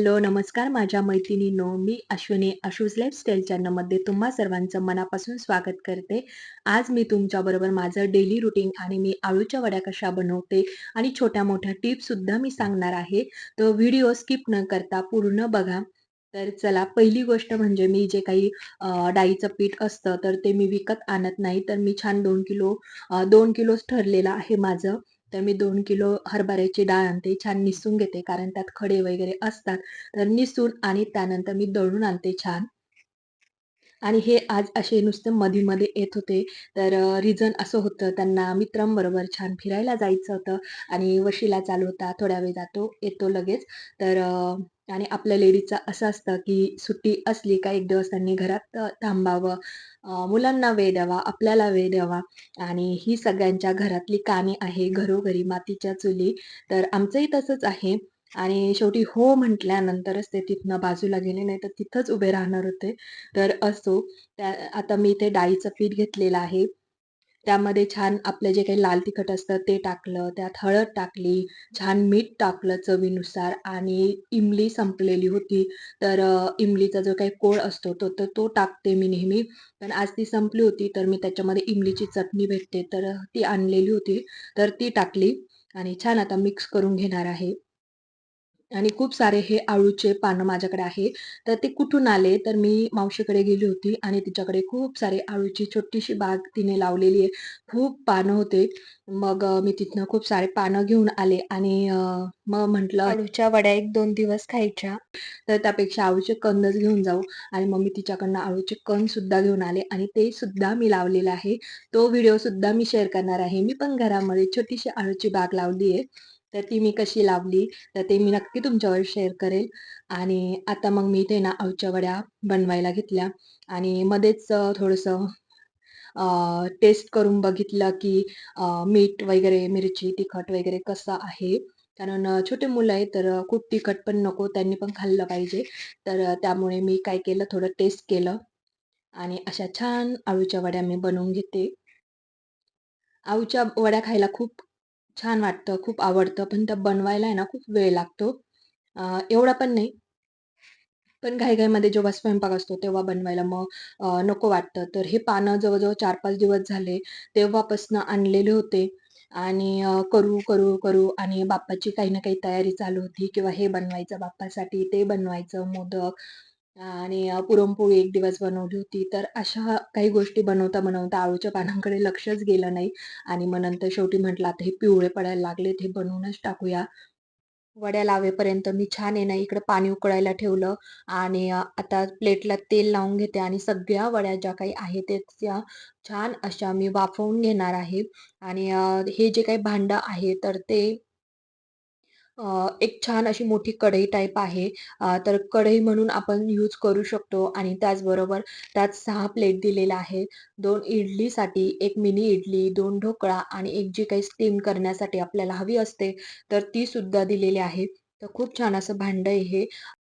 Hello, नमस्कार माझ्या मैत्रिणींनो. मी अश्विनी आशूज लाईफस्टाईल चॅनलमध्ये तुम्हा सर्वांचं मनापासून स्वागत करते. आज मी तुमच्याबरोबर माझं डेली रुटीन आणि मी आळूच्या वड्या कशा बनवते आणि छोट्या-मोठ्या टिप्ससुद्धा मी सांगणार आहे. तर व्हिडिओ स्किप न करता पूर्ण बघा. तर चला पहिली गोष्ट म्हणजे मी जे काही डाळीचं पीठ असतं तर ते मी विकत आणत नाही. तर मी छान दोन किलो दोन किलोच ठरलेलं आहे माझं. तर मी दोन किलो हरभऱ्याची डाळ आणते, छान निसून घेते कारण त्यात खडे वगैरे असतात. तर निसून आणि त्यानंतर मी दळून आणते छान. आणि हे आज असे नुसते मध्ये-मध्ये येत होते. तर रिझन असं होतं त्यांना मित्रांबरोबर छान फिरायला जायचं होतं आणि वशीला चालू होता. थोड्या वेळ जातो, येतो लगेच. तर आणि आपल्या लेडीचं असं असतं, की सुट्टी असली का एक दिवस त्यांनी घरात थांबावं. मुलांना वेळ द्यावा, आपल्याला वेळ द्यावा आणि ही सगळ्यांच्या घरातली कामे आहे. घरोघरी मातीच्या चुली. तर आमचंही तसंच आहे. आणि शेवटी हो म्हटल्यानंतरच ते तिथनं बाजूला गेले, नाही तर तिथंच उभे राहणार होते. तर असो, त्या आता मी इथे डाळीचं पीठ घेतलेलं आहे. त्यामध्ये छान आपलं जे काही लाल तिखट असतं ते टाकलं, त्यात हळद टाकली, छान मीठ टाकलं चवीनुसार आणि इमली संपलेली होती. तर इमलीचा जो काही कोळ असतो तो तर तो टाकते मी नेहमी. पण आज ती संपली होती, तर मी त्याच्यामध्ये इमलीची चटणी भेटते, तर ती आणलेली होती. तर ती टाकली आणि छान आता मिक्स करून घेणार आहे. आणि खूप सारे हे आळूचे पानं माझ्याकडे आहे. तर ते कुठून आले, तर मी मावशीकडे गेली होती आणि तिच्याकडे खूप सारे आळूची छोटीशी बाग तिने लावलेली आहे. खूप पानं होते. मग मी तिथनं खूप सारे पानं घेऊन आले आणि मग म्हटलं अळूच्या वड्या 1-2 दिवस खायच्या, तर त्यापेक्षा अळूचे कंदच घेऊन जाऊ आणि मग मी तिच्याकडनं अळूचे कणसुद्धा घेऊन आले आणि ते सुद्धा मी लावलेलं आहे. तो व्हिडिओसुद्धा मी शेअर करणार आहे. मी पण घरामध्ये छोटीशी अळूची बाग लावली आहे. तर ती मी कशी लावली तर ते मी नक्की तुमच्यावर शेअर करेल. आणि आता मग मी ते ना अळूच्या वड्या बनवायला घेतल्या आणि मध्येच थोडंसं टेस्ट करून बघितलं, की मीठ वगैरे, मिरची, तिखट वगैरे कसं आहे. कारण छोटे मुलं आहे तर खूप तिखट पण नको, त्यांनी पण खाल्लं पाहिजे. तर त्यामुळे मी काय केलं, थोडं टेस्ट केलं आणि अशा छान अळूच्या वड्या मी बनवून घेते. अळूच्या वड्या खायला खूप छान वाटतं, खूप आवडतं, पण त्या बनवायला आहे ना खूप वेळ लागतो. अ, एवढा पण नाही. पण घाई-घाईमध्ये जेव्हा स्वयंपाक असतो तेव्हा बनवायला मग अ, नको वाटतं. तर हे पानं जवळ-जवळ 4-5 दिवस झाले तेव्हापासनं आणलेले होते आणि अ, करू, करू, करू आणि बाप्पाची काही ना काही तयारी चालू होती किंवा हे बनवायचं बाप्पासाठी, ते बनवायचं, मोदक आणि अ, पुरणपोळी एक दिवस बनवली होती. तर अशा काही गोष्टी बनवता-बनवता आळूच्या पानांकडे लक्षच गेलं नाही आणि मग नंतर शेवटी म्हटलं आता हे पिवळे पडायला लागलेत, हे बनवूनच टाकूया. वड्या लावेपर्यंत मी छान आहे ना इकडं पाणी उकळायला ठेवलं आणि अ, आता प्लेटला तेल लावून घेते आणि सगळ्या वड्या ज्या काही आहेत त्या छान अशा मी वाफवून घेणार आहे आणि अ, हे जे काही भांडं आहे तर ते एक छान अशी मोठी कढई टाईप आहे. तर कढई म्हणून आपण यूज करू शकतो आणि त्याचबरोबर त्यात सहा प्लेट दिलेल्या आहेत. दोन इडलीसाठी, एक मिनी इडली, दोन ढोकळा आणि एक जी काही स्टीम करण्यासाठी आपल्याला हवी असते, तर ती सुद्धा दिलेली आहे. तर खूप छान असं भांडं हे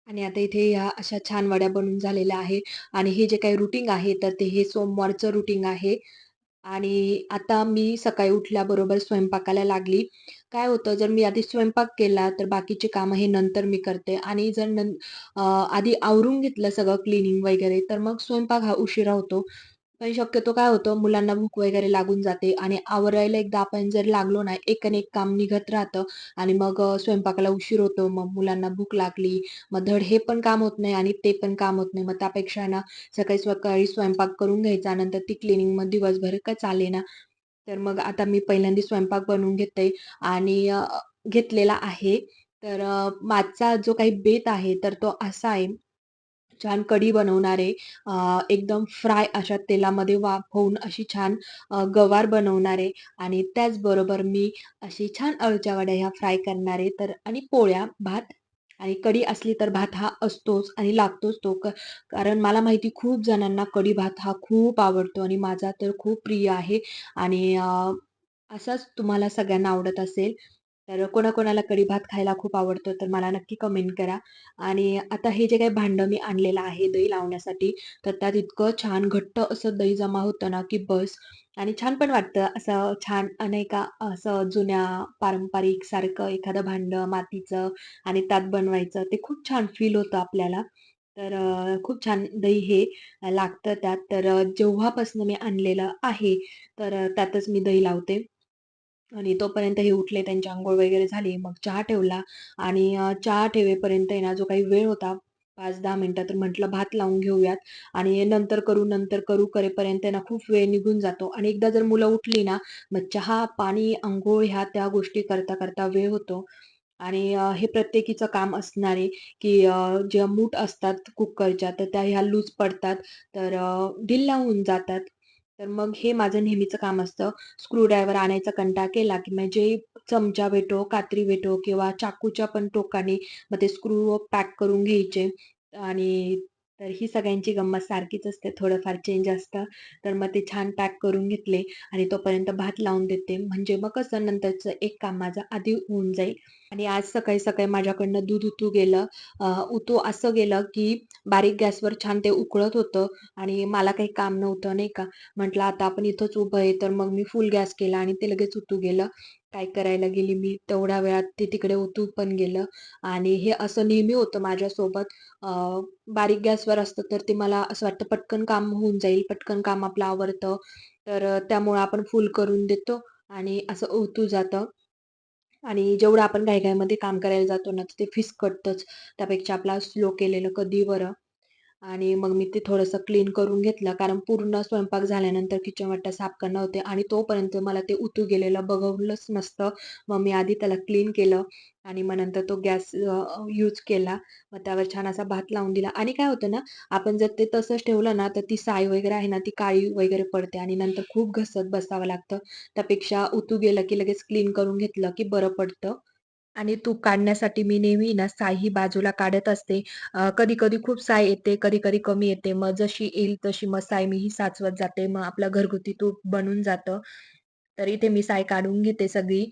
आणि आता इथे ह्या अशा छान वड्या बनून झालेल्या आहे आणि हे जे काही रुटीन आहे, तर ते हे सोमवारचं रुटीन आहे. आणि आता मी सकाळी उठल्याबरोबर स्वयंपाकाला लागली. काय होतं जर मी आधी स्वयंपाक केला, तर बाकीचे कामं हे नंतर मी करते आणि जर नं आधी आवरून घेतलं सगळं क्लिनिंग वगैरे, तर मग स्वयंपाक हा उशिरा होतो. पण शक्यतो काय होतं मुलांना भूक वगैरे लागून जाते आणि आवरायला एकदा आपण जर लागलो ना, एक आणि एक काम निघत राहतं आणि मग स्वयंपाकाला उशीर होतो. मग मुलांना भूक लागली, मग धड हे पण काम होत नाही आणि ते पण काम होत नाही. मग त्यापेक्षा ना सकाळी सकाळी स्वयंपाक करून घ्यायचा, नंतर ती क्लिनिंग मग दिवसभर का चालेना. तर मग आता मी पहिल्यांदा स्वयंपाक बनवून घेते आणि घेतलेला आहे. तर मागचा जो काही बेत आहे, तर तो असा आहे, छान कढी बनवणारे एकदम फ्राय अशा तेलामध्ये वाफ होऊन अशी छान गवार बनवणारे आणि त्याचबरोबर मी अशी छान अळूच्या वड्या ह्या फ्राय करणारे तर आणि पोळ्या, भात आणि कढी असली तर भात हा असतोच आणि लागतोच तो. क कारण मला माहिती खूप जणांना कढी भात हा खूप आवडतो आणि माझा तर खूप प्रिय आहे आणि असाच तुम्हाला सगळ्यांना आवडत असेल. तर कोणाकोणाला कढी भात खायला खूप आवडतो, तर मला नक्की कमेंट करा. आणि आता हे जे काही भांडं मी आणलेलं आहे दही लावण्यासाठी, तर त्यात इतकं छान घट्ट असं दही जमा होतं ना, की बस. आणि छान पण वाटतं असं छान नाही का असं जुन्या पारंपरिक सारखं एखादं भांडं मातीचं आणि त्यात बनवायचं, ते खूप छान फील होतं आपल्याला. तर खूप छान दही हे लागतं त्यात. तर जेव्हापासनं मी आणलेलं आहे, तर त्यातच मी दही लावते. आणि तोपर्यंत हे उठले, त्यांची आंघोळ वगैरे झाली. मग चहा ठेवला आणि चहा ठेवेपर्यंत आहे ना, जो काही वेळ होता 5-10 मिनिटं, तर म्हटलं भात लावून घेऊयात आणि नंतर करू, नंतर करू करेपर्यंत ना, खूप वेळ निघून जातो आणि एकदा जर मुलं उठली ना, मग चहा, पाणी, आंघोळ ह्या त्या गोष्टी करता-करता वेळ होतो आणि हे प्रत्येकीचं काम असणारे की ज्या मूठ असतात कुकरच्या, तर त्या ह्या लूज पडतात, तर अ, लावून होऊन जातात. तर मग हे माझं नेहमीचं काम असतं. स्क्रूड्रायव्हर आणायचा कंटा केला, की म्हणजे चमचा भेटो, कात्री भेटो किंवा चाकूच्या पण टोकाने मग ते स्क्रू पॅक करून घ्यायचे आणि तर ही सगळ्यांची गंमत सारखीच असते. थोडंफार चेंज असतं. तर मग ते छान पॅक करून घेतले आणि तोपर्यंत भात लावून देते. म्हणजे मग कसं नंतरचं एक काम माझं आधी होऊन जाईल आणि आज सकाळी-सकाळी माझ्याकडनं दूध उतू गेलं. उतू असं गेलं, की बारीक गॅसवर छान ते उकळत होतं आणि मला काही काम नव्हतं नाही का. म्हटलं आता आपण इथंच उभं आहे, तर मग मी फुल गॅस केला आणि ते लगेच उतू गेलं. काय करायला गेली मी, तेवढ्या वेळात ते तिकडे उतू पण गेलं आणि हे असं नेहमी होतं माझ्यासोबत. बारीक गॅसवर असतं, तर ते मला असं वाटतं पटकन काम होऊन जाईल, पटकन काम आपलं आवडतं तर त्यामुळं आपण फुल करून देतो आणि असं ओतू जातं आणि जेवढं आपण घाई काम करायला जातो ना, तर ते फिसकटतंच. त्यापेक्षा आपला स्लो केलेलं कधी बरं. आणि मग मी ते थोडंसं क्लीन करून घेतलं. कारण पूर्ण स्वयंपाक झाल्यानंतर किचन वाटा साफ करणार होते आणि तोपर्यंत मला ते उतू गेलेलं बघवलंच नसतं. मग मी आधी त्याला क्लीन केलं आणि मग नंतर तो गॅस यूज केला. मग त्यावर छान असा भात लावून दिला आणि काय होतं ना, आपण जर ते तसंच ठेवलं ना, तर ती साय वगैरे आहे ना, ती काळी वगैरे पडते आणि नंतर खूप घसत बसावं लागतं. त्यापेक्षा उतू गेलं की लगेच क्लीन करून घेतलं की बरं पडतं. आणि तूप काढण्यासाठी मी नेहमी ना साय ही बाजूला काढत असते. कधी-कधी खूप साय येते, कधी-कधी कमी येते. मग जशी येईल तशी मग साय मी ही साचवत जाते. मग आपलं घरगुती तूप बनून जातं. तर इथे मी साय काढून घेते सगळी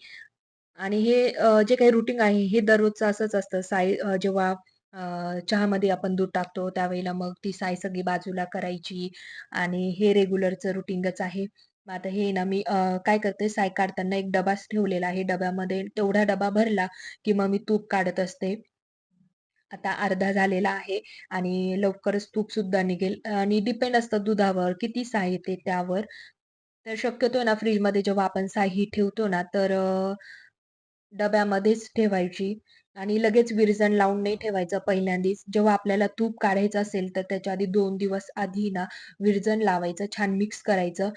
आणि हे अ, जे काही रुटीन आहे हे दररोजचं असंच असतं. साय अ, जेव्हा अ, चहामध्ये आपण दूध टाकतो त्यावेळेला मग ती साय सगळी बाजूला करायची आणि हे रेग्युलरचं रुटीनच आहे. मग आता हे ना मी काय करते साय काढताना एक डबाच ठेवलेला आहे. डब्यामध्ये तेवढा डबा भरला, की मग मी तूप काढत असते. आता अर्धा झालेला आहे आणि लवकरच तूप सुद्धा निघेल आणि डिपेंड असतं दुधावर, किती साय येते त्यावर. तर शक्यतो ना फ्रीजमध्ये जेव्हा आपण साही ठेवतो ना, तर डब्यामध्येच ठेवायची आणि लगेच विरजण लावून नाही ठेवायचं पहिल्यांदाच जेव्हा आपल्याला तूप काढायचं असेल, तर त्याच्या आधी दोन दिवस आधी ना विरजण लावायचं, छान मिक्स करायचं.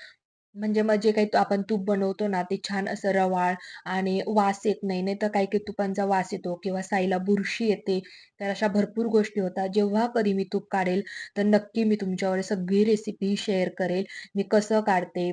म्हणजे मग जे काही तू- आपण तूप बनवतो ना, ते छान असं रवाळ आणि वास येत नाही. नाही तर काही-काही तुपांचा वास येतो किंवा साईला बुरशी येते. तर अशा भरपूर गोष्टी होतात. जेव्हा कधी मी तूप काढेल, तर नक्की मी तुमच्यावर सगळी रेसिपी शेअर करेल. मी कसं काढते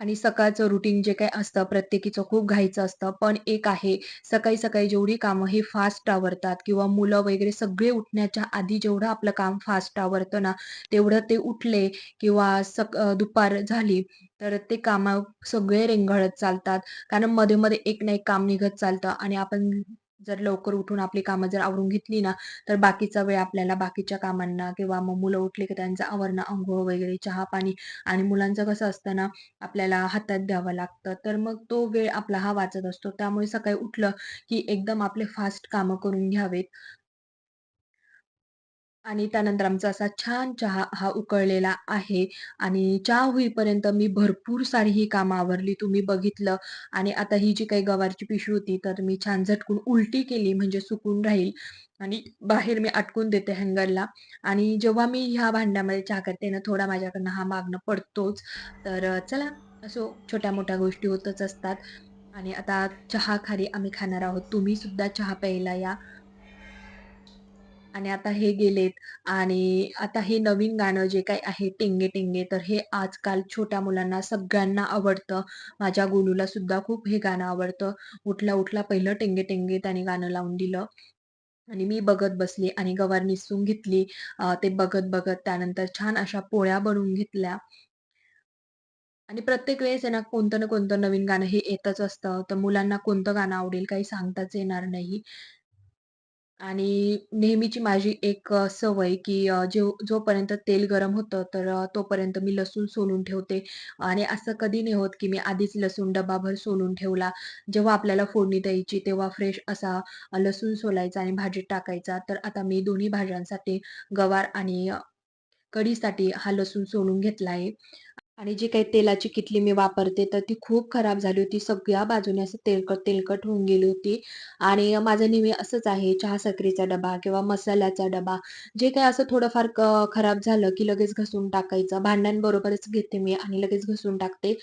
आणि सकाळचं रुटीन जे काही असतं प्रत्येकीचं खूप घाईचं असतं. पण एक आहे सकाळी-सकाळी जेवढी कामं हे फास्ट आवरतात किंवा मुलं वगैरे सगळे उठण्याच्या आधी जेवढं आपलं काम फास्ट आवरतं ना, तेवढं ते उठले किंवा सक दुपार झाली तर ते कामं सगळे रेंगाळत चालतात. कारण मध्ये-मध्ये एक ना एक काम निघत चालतं आणि आपण जर लवकर उठून आपली कामं जर आवरून घेतली ना, तर बाकीचा वेळ आपल्याला बाकीच्या कामांना किंवा मग मुलं उठली की त्यांचं आवरणं, अंघोळ वगैरे, चहा-पाणी आणि मुलांचं कसं असतं ना, आपल्याला हातात द्यावं लागतं. तर मग तो वेळ आपला हा वाचत असतो. त्यामुळे सकाळी उठलं, की एकदम आपले फास्ट कामं करून घ्यावेत. आणि त्यानंतर आमचा असा छान चहा हा उकळलेला आहे आणि चहा होईपर्यंत मी भरपूर सारी ही कामं आवरली. तुम्ही बघितलं आणि आता ही जी काही गवारची पिशवी होती, तर मी छान झटकून उलटी केली म्हणजे सुकून राहील आणि बाहेर मी अटकून देते हँगरला आणि जेव्हा मी ह्या भांड्यामध्ये चहा करते ना, थोडा माझ्याकडनं हा मागणं पडतोच. तर चला असो छोट्या-मोठ्या गोष्टी होतच असतात आणि आता चहा खाली आम्ही खाणार आहोत. तुम्ही सुद्धा चहा प्यायला या. आणि आता हे गेलेत आणि आता हे नवीन गाणं जे काही आहे टिंगे टिंगे तर हे आजकाल छोट्या मुलांना सगळ्यांना आवडतं. माझ्या गोलूला सुद्धा खूप हे गाणं आवडतं. उठल्या उठला पहिलं टिंगे टिंगे त्याने गाणं लावून दिलं आणि मी बघत बसली आणि गवार निसून घेतली. ते बघत-बघत त्यानंतर छान अशा पोळ्या बनवून घेतल्या आणि प्रत्येक वेळेस आहे ना, कोणतं ना कोणतं नवीन गाणं हे येतच असतं. तर मुलांना कोणतं गाणं आवडेल काही सांगताच येणार नाही. आणि नेहमीची माझी एक अ, सवय की अ, जो जोपर्यंत तेल गरम होतं, तर अ, तोपर्यंत मी लसूण सोलून ठेवते आणि असं कधी नाही होत, की मी आधीच लसूण डब्बाभर सोलून ठेवला. जेव्हा आपल्याला फोडणी द्यायची, तेव्हा फ्रेश असा अ, लसूण सोलायचा आणि भाजीत टाकायचा. तर आता मी दोन्ही भाज्यांसाठी गवार आणि अ, कढीसाठी हा लसूण सोलून घेतला आहे. आणि जी काही तेलाची किटली मी वापरते, तर ती खूप खराब झाली होती. सगळ्या बाजूने असं तेलकट, तेलकट होऊन गेली होती आणि माझं नेहमी असंच आहे, चहा साखरेचा डबा किंवा मसाल्याचा डबा, जे काही असं थोडंफार खराब झालं, की लगेच घसून टाकायचं. भांड्यांबरोबरच घेते मी आणि लगेच घसून टाकते.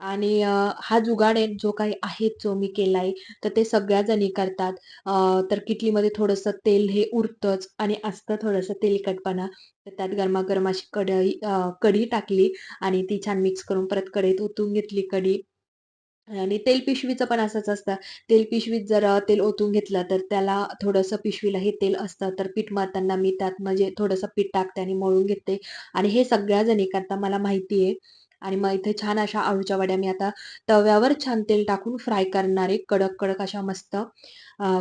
आणि हा जुगाड आहे जो काही आहे, जो मी केलाय, तर ते सगळ्या जणी करतात. तर किटलीमध्ये थोडंसं तेल हे उरतंच आणि असतं थोडंसं तेलकटपणा. तर त्यात गरमागरम अशी कढई कढी टाकली आणि ती छान मिक्स करून परत कढईत ओतून घेतली कढी आणि तेल पिशवीचं पण असंच असतं. तेल पिशवीत जर तेल ओतून घेतलं, तर त्याला थोडंसं पिशवीला हे तेल असतं. तर पीठ मळताना मी त्यात म्हणजे थोडंसं पीठ टाकते आणि मळून घेते आणि हे सगळ्या जणी करता मला माहिती आहे. आणि मग इथे छान अशा आळूच्या वड्या मी आता तव्यावर छान तेल टाकून फ्राय करणारे कडक-कडक अशा मस्त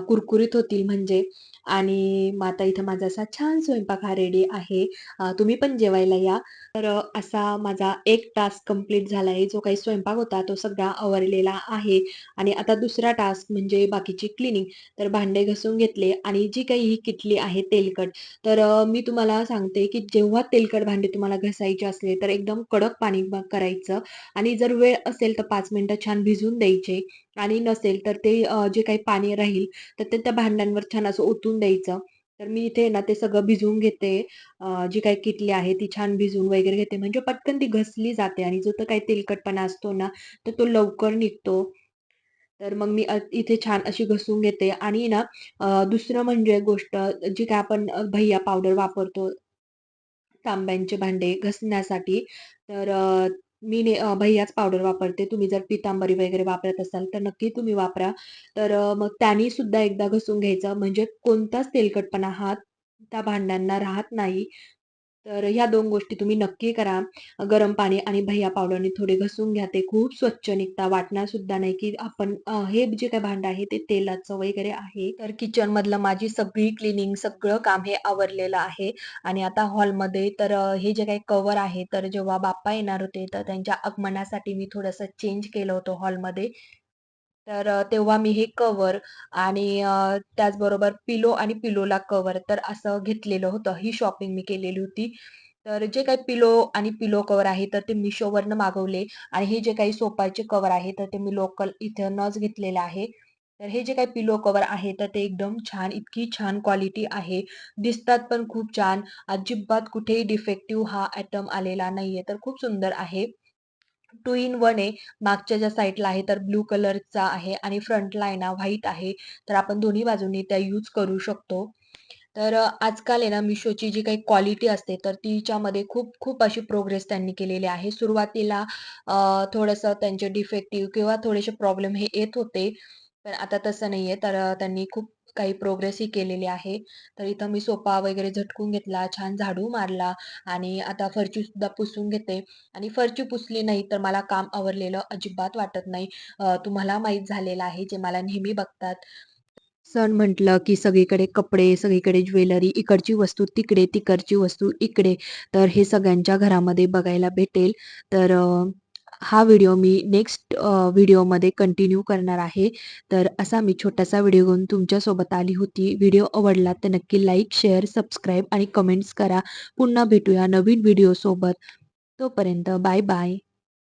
कुरकुरीत होतील म्हणजे. आणि मग आता इथं माझा असा छान स्वयंपाक हा रेडी आहे. तुम्ही पण जेवायला या. तर असा माझा एक टास्क कंप्लीट झाला आहे. जो काही स्वयंपाक होता तो सगळा आवरलेला आहे आणि आता दुसरा टास्क म्हणजे बाकीची क्लिनिंग तर भांडे घासून घेतले आणि जी काही ही किटली आहे तेलकट, तर मी तुम्हाला सांगते की जेव्हा तेलकट भांडे तुम्हाला घासायचे असले, तर एकदम कडक पाणी करायचं आणि जर वेळ असेल तर पाच मिनिटं छान भिजवून द्यायचे पाणी नसेल तर ते जे काही पाणी राहील, तर ते त्या भांड्यांवर छान असं ओतून द्यायचं. तर मी इथे ना ते सगळं भिजवून घेते. जी काही किटली आहे ती छान भिजवून वगैरे घेते म्हणजे पटकन ती घसली जाते आणि जो तर काही तेलकटपणा असतो ना, तर तो लवकर निघतो. तर मग मी इथे छान अशी घसून घेते आणि ना दुसरं म्हणजे गोष्ट जी काय आपण भैया पावडर वापरतो तांब्यांचे भांडे घसण्यासाठी तर मी ने भैयाच पावडर वापरते. तुम्ही जर पितांबरी वगैरे वापरत असाल, तर नक्की तुम्ही वापरा. तर मग त्यांनी सुद्धा एकदा घसून घ्यायचं म्हणजे कोणताच तेलकटपणा हा त्या भांड्यांना राहत नाही. तर ह्या दोन गोष्टी तुम्ही नक्की करा. गरम पाणी आणि भैय्या पावडरने थोडे घसून घ्या. ते खूप स्वच्छ निघतात. वाटणार सुद्धा नाही, की आपण हे जे काही भांडं आहे ते तेलाचं वगैरे आहे. तर किचनमधलं माझी सगळी क्लिनिंग सगळं काम हे आवरलेलं आहे आणि आता हॉलमध्ये तर हे जे काही कवर आहे, तर जेव्हा बाप्पा येणार होते, तर त्यांच्या आगमनासाठी मी थोडंसं चेंज केलं होतं हॉलमध्ये. तर तेव्हा मी हे कवर आणि त्याचबरोबर पिलो आणि पिलोला कवर तर असं घेतलेलं होतं. ही शॉपिंग मी केलेली होती. तर जे काही पिलो आणि पिलो कवर आहे, तर ते मिशोवरनं मागवले आणि हे जे काही सोपाचे कवर आहे, तर ते मी लोकल इथूनच घेतलेलं आहे. तर हे जे काही पिलो कवर आहे, तर ते एकदम छान, इतकी छान क्वालिटी आहे. दिसतात पण खूप छान. अजिबात कुठेही डिफेक्टिव्ह हा आयटम आलेला नाहीये. तर खूप सुंदर आहे. टू इन वन आहे. मागच्या ज्या साईडला आहे तर ब्लू कलरचा आहे आणि फ्रंटला आहे ना व्हाईट आहे. तर आपण दोन्ही बाजूंनी त्या यूज करू शकतो. तर आजकाल आहे ना मिशोची जी काही क्वालिटी असते तर तिच्यामध्ये खूप खूप अशी प्रोग्रेस त्यांनी केलेली आहे. सुरुवातीला थोडंसं त्यांचे डिफेक्टिव्ह किंवा थोडेसे प्रॉब्लेम हे येत होते. पण आता तसं नाही आहे तर त्यांनी खूप काही प्रोग्रेसही केलेली आहे. तर इथं मी सोफा वगैरे झटकून घेतला, छान झाडू मारला आणि आता फरची सुद्धा पुसून घेते आणि फरची पुसली नाही तर मला काम आवरलेलं अजिबात वाटत नाही. तुम्हाला माहीत झालेलं आहे जे मला नेहमी बघतात. सण म्हटलं की सगळीकडे कपडे, सगळीकडे ज्वेलरी, इकडची वस्तू तिकडे, तिकडची वस्तू इकडे. तर हे सगळ्यांच्या घरामध्ये बघायला भेटेल. तर हा व्हिडिओ मी नेक्स्ट व्हिडिओमध्ये कंटिन्यू करणार आहे. तर असा मी छोटासा व्हिडिओ घेऊन तुमच्यासोबत आली होती. व्हिडिओ आवडला तर नक्की लाईक, शेअर, सबस्क्राईब आणि कमेंट्स करा. पुन्हा भेटूया नवीन व्हिडिओसोबत. तोपर्यंत बाय बाय.